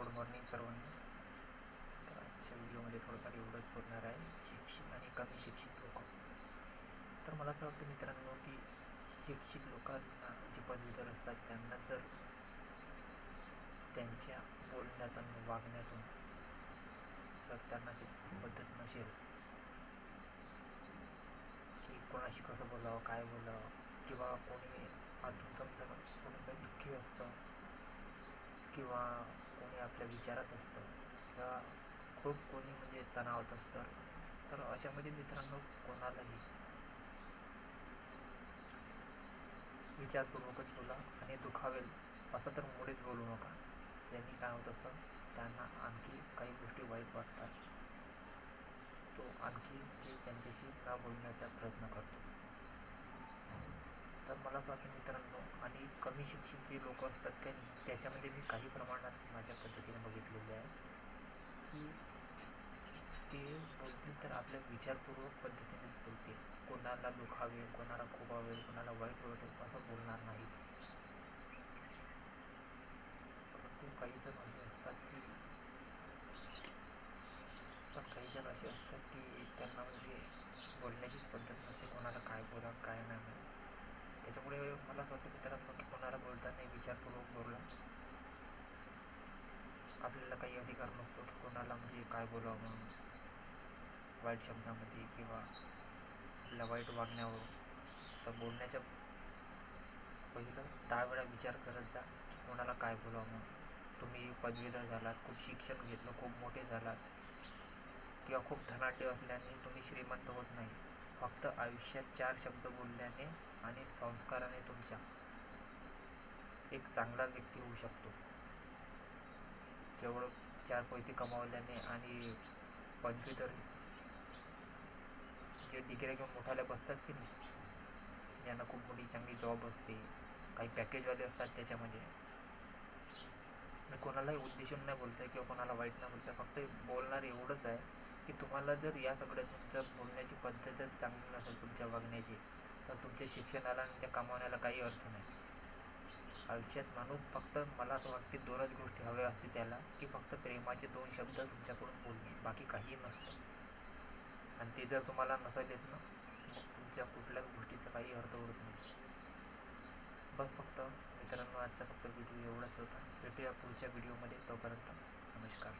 Good morning सर्वांना. तर आजच्या व्हिडिओमध्ये थोडंफार एवढंच बोलणार आहे. शिक्षित आणि कमी शिक्षित लोक. तर मला असं वाटतं मित्रांनो की शिक्षित लोकांना जे पदवीधर असतात त्यांना जर त्यांच्या बोलण्यातून वागण्यातून जर त्यांना ती पद्धत नसेल की कोणाशी कसं बोलावं काय बोलावं किंवा कोणी आतून समजा कोणी काही दुःखी असतं किंवा कोणी आपल्या विचारात असतं किंवा खूप कोणी म्हणजे तणावात असतं तर अशामध्ये मित्रांनो कोणालाही विचारपूर्वकच बोला आणि दुखावेल असं तर मुळेच बोलू नका. त्यांनी काय होत असतं त्यांना आणखी काही गोष्टी वाईट वाटतात. तो आणखी ते त्यांच्याशी न बोलण्याचा प्रयत्न करतो. तर मला असं वाटतं मित्रांनो आणि कमी शिक्षित जे लोक असतात का त्याच्यामध्ये मी काही प्रमाणात माझ्या पद्धतीने बघितलेले आहे की ते बोलतील तर आपल्या विचारपूर्वक पद्धतीनेच बोलतील. कोणाला दुखावेल कोणाला खोबावेल कोणाला वाईट वाटेल असं बोलणार नाही. परंतु काही जण असे असतात की पण काही जण असे असतात की त्यांना म्हणजे बोलण्याचीच पद्धत नसते कोणाला काय बोला काय मला मित्रांनो की कोणाला बोलताना विचारपूर्वक बोलला आपल्याला काही अधिकार नसतो की कोणाला म्हणजे काय बोलावं म्हणून. वाईट शब्दामध्ये किंवा आपल्या वाईट वागण्यावर. तर बोलण्याच्या पहिलं दहा वेळा विचार करत जा की कोणाला काय बोलावं म्हणून. तुम्ही पदवीधर झालात खूप शिक्षण घेतलं खूप मोठे झालात. किंवा खूप धनाढ्य असल्याने तुम्ही श्रीमंत होत नाही. फक्त आयुष्यात चार शब्द बोलल्याने आणि संस्काराने तुमच्या एक चांगला व्यक्ती होऊ शकतो. केवळ चार पैसे कमावल्याने आणि पदवीधर जे डिग्री घेऊन मोठाल्या बसतात की नाही ज्यांना खूप मोठी चांगली जॉब असते. काही पॅकेजवाले असतात त्याच्यामध्ये. मी कोणालाही उद्देशून नाही बोलत आहे किंवा कोणाला वाईट नाही बोलत आहे फक्त बोलणार एवढंच आहे की तुम्हाला जर या सगळ्या जर बोलण्याची पद्धत जर चांगली नसेल तुमच्या वागण्याची तर तुमच्या शिक्षणाला आणि त्या कमावण्याला काही अर्थ नाही. आयुष्यात माणूस फक्त मला असं वाटते दोनच गोष्टी हव्या असते त्याला की फक्त प्रेमाचे दोन शब्द तुमच्याकडून बोलणे बाकी काही नसतं. आणि ते जर तुम्हाला नसेल येत ना मग तुमच्या कुठल्याच गोष्टीचा काही अर्थ उरत नाही. बस फक्त मित्रांनो आजचा फक्त व्हिडिओ एवढाच होता. भेटूया पुढच्या व्हिडिओमध्ये तोपर्यंत नमस्कार.